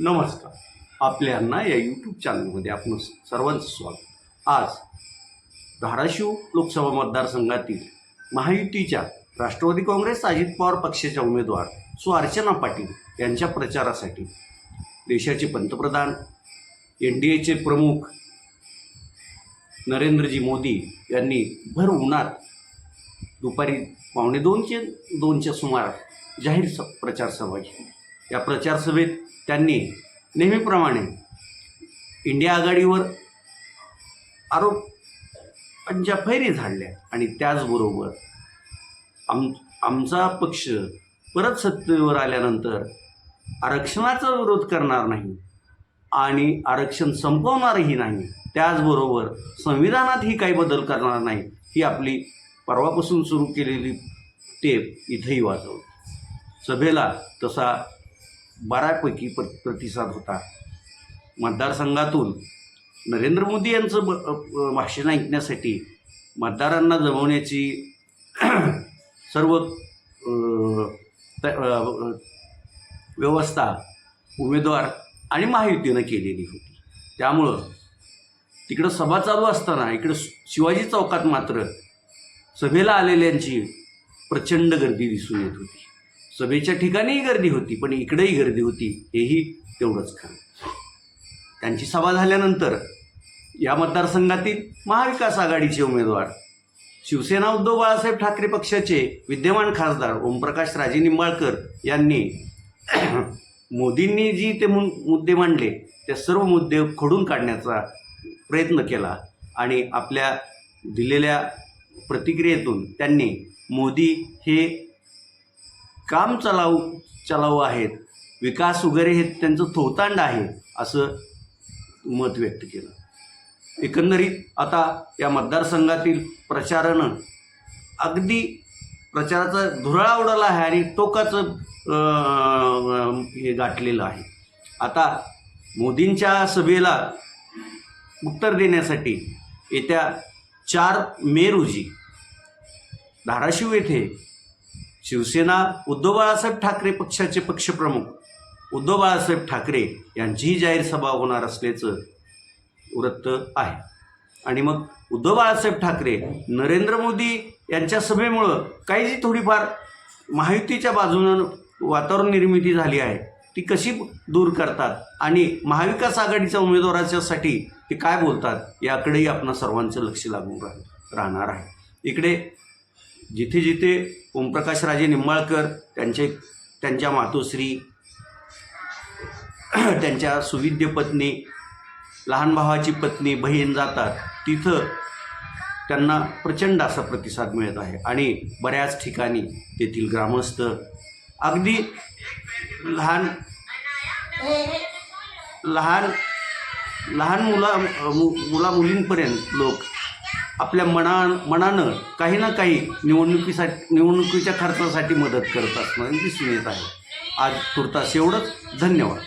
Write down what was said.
नमस्कार. आपल्यांना या यूट्यूब चॅनलमध्ये आपण सर्वांचं स्वागत. आज धाराशिव लोकसभा मतदारसंघातील महायुतीच्या राष्ट्रवादी काँग्रेस अजित पवार पक्षाच्या उमेदवार सुअर्चना पाटील यांच्या प्रचारासाठी देशाचे पंतप्रधान एन डी एचे प्रमुख नरेंद्रजी मोदी यांनी भर उन्हात दुपारी पावणे दोनचे दोनच्या सुमारास जाहीर स प्रचारसभा घेतली. या प्रचार सभेत त्यांनी नेहमीप्रमाणे इंडिया आघाडीवर आरोपांच्या फैरी झाडल्या आणि त्याचबरोबर आम आमचा पक्ष परत सत्तेवर आल्यानंतर आरक्षणाचा विरोध करणार नाही आणि आरक्षण संपवणारही नाही त्याचबरोबर संविधानातही काही बदल करणार नाही ही आपली परवापासून सुरू केलेली टेप इथंही वाजवली सभेला तसा बऱ्यापैकी प्र प्रतिसाद होता. मतदारसंघातून नरेंद्र मोदी यांचं ब भाषण ऐकण्यासाठी मतदारांना जमवण्याची सर्व त- व्यवस्था उमेदवार आणि महायुतीनं केलेली होती. त्यामुळं तिकडं सभा चालू असताना इकडं शिवाजी चौकात मात्र सभेला आलेल्यांची प्रचंड गर्दी दिसून येत होती. सभेच्या ठिकाणीही गर्दी होती पण इकडेही गर्दी होती हेही तेवढंच खरं. त्यांची सभा झाल्यानंतर या मतदारसंघातील महाविकास आघाडीचे उमेदवार शिवसेना उद्धव बाळासाहेब ठाकरे पक्षाचे विद्यमान खासदार ओमप्रकाश राजे निंबाळकर यांनी मोदींनी जी ते मु- मुद्दे मांडले ते सर्व मुद्दे खोडून काढण्याचा प्रयत्न केला आणि आपल्या दिलेल्या प्रतिक्रियेतून त्यांनी मोदी हे काम चलाऊ चलाऊ आहेत. विकास वगैरे हे त्यांचं थोतांड आहे असं मत व्यक्त केलं. एकंदरीत आता या मतदारसंघातील प्रचारानं अगदी प्रचाराचा धुरळा उडाला आहे आणि टोकाचं हे गाठलेलं आहे. आता मोदींच्या सभेला उत्तर देण्यासाठी येत्या चार मे रोजी धाराशिव येथे शिवसेना उद्धव बाळासाहेब ठाकरे पक्षाचे पक्षप्रमुख. उद्धव बाळासाहेब ठाकरे यांचीही जाहीर सभा होणार असल्याचं वृत्त आहे. आणि मग उद्धव बाळासाहेब ठाकरे नरेंद्र मोदी यांच्या सभेमुळं काही जी थोडीफार महायुतीच्या बाजूनं वातावरण निर्मिती झाली आहे ती कशी दूर करतात आणि महाविकास आघाडीच्या उमेदवाराच्यासाठी ते काय बोलतात याकडेही आपणा सर्वांचं लक्ष लागून राह राहणार आहे. इकडे जिथे जिथे ओमप्रकाश राजे निंबाळकर त्यांचे त्यांच्या मातोश्री त्यांच्या सुविद्य पत्नी लहान भावाची पत्नी बहीण जातात तिथं त्यांना प्रचंड असा प्रतिसाद मिळत आहे. आणि बऱ्याच ठिकाणी तेथील ग्रामस्थ अगदी लहान लहान लहान मुला मु मुला मुलींपर्यंत लोक आपल्या मना मनानं काही ना काही निवडणुकीसाठी निवडणुकीच्या खर्चासाठी मदत करत असणं दिसून येत आहे. आज तुर्तास एवढंच. धन्यवाद.